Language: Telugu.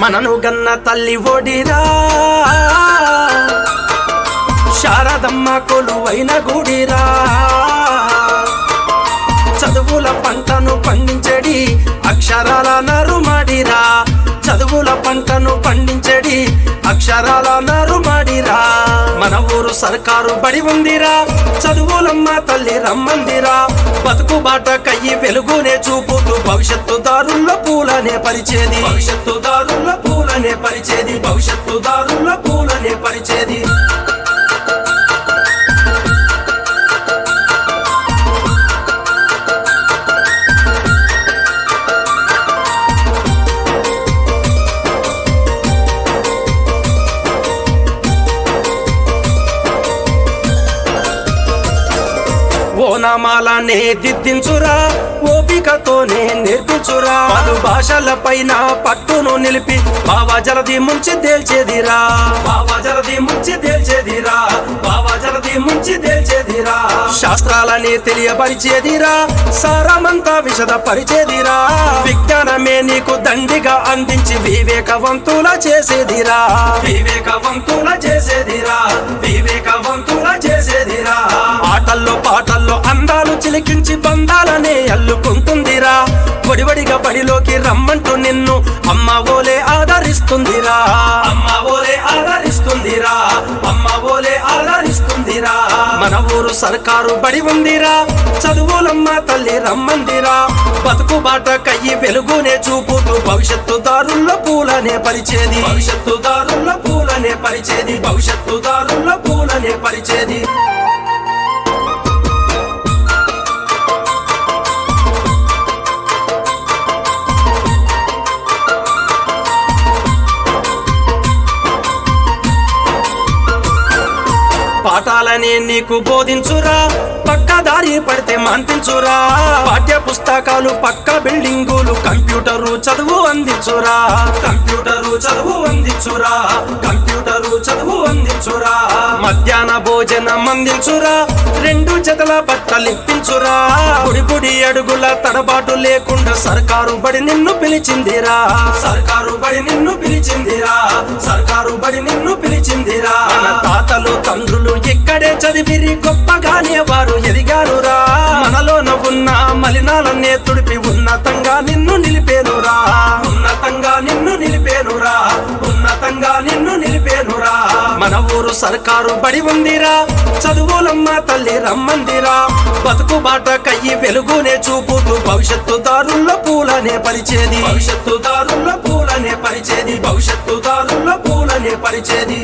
మనను గన్న తల్లి ఓడిరా శారదమ్మ కొలువైన గుడిరా. చదువుల పంటను పండించడి అక్షరాల నరుమడిరా. చదువుల పంటను పండించడి. అక్షరాల నరుమడిరా. మన ఊరు సర్కారు బడి ఉందిరా. చదువులమ్మ తల్లి రమ్మందిరా. బతుకు బాట కయ్యి వెలుగునే చూపుతూ భవిష్యత్తు దారుల్లో పూలనే పరిచేది. భవిష్యత్తు దారుల్లో పూలనే పరిచేది. భవిష్యత్తు దారుల్లో పూలనే పరిచేది. ఓనమాలనే దిద్దించురా ఓపికతోనే నేర్పించురా. పలు భాషల పైన పట్టును నిలిపి బావా జలది ముంచి తేల్చేదిరా. బావా జలది ముంచి తేల్చేదిరా బావా జలది ముంచి తేల్చేదిరా. శాస్త్రాలని తెలియపరిచేదిరా సారమంతా విషద పరిచేదిరా విజ్ఞానమే నీకు దండిగా అందించి వివేకవంతుల చేసేదిరా. వివేకవంతుల చేసేదిరా వివేకవంతుల చేసేదిరా. ఆటల్లో పాటల్లో అందాలు చిలికించి బంధాలనే అల్లుకుంటుందిరా. వడివడిగా బడిలోకి రమ్మంటూ నిన్ను అమ్మ ఓలే ఆదరిస్తుందిరా. అమ్మ ఓలే ఆదరిస్తుందిరా. అమ్మ ఓలే ఆదరిస్తుందిరా. మన ఊరు సర్కారు బడి ఉందిరా. చదువులమ్మ తల్లి రమ్మందిరా. బతుకు బాట కయ్యి వెలుగునే చూపుతూ భవిష్యత్తు దారుల్లో పూలనే పరిచేది. భవిష్యత్తు దారుల్లో పూల పరిచేది భవిష్యత్తు దారుల పూలనే పరిచేది. పాఠాలని నీకు బోధించురా. పక్క దారి పడితే మంతించురా పాఠ్య పుస్తకాలు పక్క బిల్డింగులు కంప్యూటరు చదువు అందించురా. కంప్యూటరు చదువు అందించురా. కంప్యూటరు చదువు అందించురా. మధ్యాహ్న భోజనం అందించురా. రెండు జతల బట్టలిప్పించురా. పొడి పొడి అడుగుల తడబాటు లేకుండా సర్కారు బడి నిన్ను పిలిచిందిరా. సర్కారు బడి నిన్ను పిలిచిందిరా. సర్కారు బడి నిన్ను పిలిచిందిరా. తాతలు తండ్రులు ఇక్కడే చదివిరి గొప్పగానే వారు ఎదిగారురా. మనలోన ఉన్న మలినాలనే తుడిపి ఉన్నతంగా నిన్ను నిలిపేరురా మన సర్కారు బడి ఉందిరా. చదువులమ్మ తల్లి రమ్మందిరా. బతుకు బాట కయ్యి వెలుగునే చూపుతూ భవిష్యత్తు దారుల్లో పూలనే పరిచేది. భవిష్యత్తు దారుల్లో పూలనే పరిచేది. భవిష్యత్తు దారుల్లో పూలనే పరిచేది.